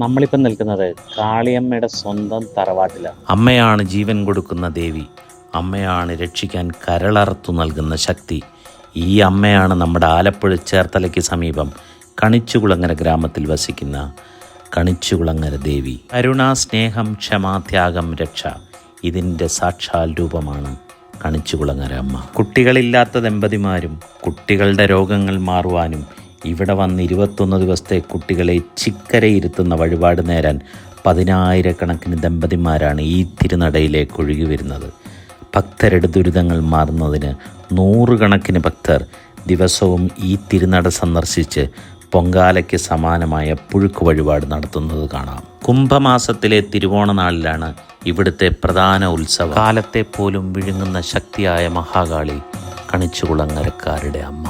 നമ്മളിപ്പം നിൽക്കുന്നത് കാളിയമ്മയുടെ സ്വന്തം തറവാട്ടിലാണ്. അമ്മയാണ് ജീവൻ കൊടുക്കുന്ന ദേവി. അമ്മയാണ് രക്ഷിക്കാൻ കരളർത്തു നൽകുന്ന ശക്തി. ഈ അമ്മയാണ് നമ്മുടെ ആലപ്പുഴ ചേർത്തലയ്ക്ക് സമീപം കണിച്ചുകുളങ്ങര ഗ്രാമത്തിൽ വസിക്കുന്ന കണിച്ചുകുളങ്ങര ദേവി. കരുണ സ്നേഹം ക്ഷമ ത്യാഗം രക്ഷ ഇതിന്റെ സാക്ഷാൽ രൂപമാണ് കണിച്ചുകുളങ്ങര അമ്മ. കുട്ടികളില്ലാത്ത ദമ്പതിമാരും കുട്ടികളുടെ രോഗങ്ങൾ മാറുവാനും ഇവിടെ വന്ന് ഇരുപത്തൊന്ന് ദിവസത്തെ കുട്ടികളെ ചിക്കരയിരുത്തുന്ന വഴിപാട് നേരാൻ പതിനായിരക്കണക്കിന് ദമ്പതിമാരാണ് ഈ തിരുനടയിലേക്ക് ഒഴുകി വരുന്നത്. ഭക്തരുടെ ദുരിതങ്ങൾ മാറുന്നതിന് നൂറുകണക്കിന് ഭക്തർ ദിവസവും ഈ തിരുനട സന്ദർശിച്ച് പൊങ്കാലയ്ക്ക് സമാനമായ പുഴുക്ക് വഴിപാട് നടത്തുന്നത് കാണാം. കുംഭമാസത്തിലെ തിരുവോണ നാളിലാണ് ഇവിടുത്തെ പ്രധാന ഉത്സവം. കാലത്തെ പോലും വിഴുങ്ങുന്ന ശക്തിയായ മഹാകാളി കണിച്ചുകുളങ്ങരക്കാരുടെ അമ്മ.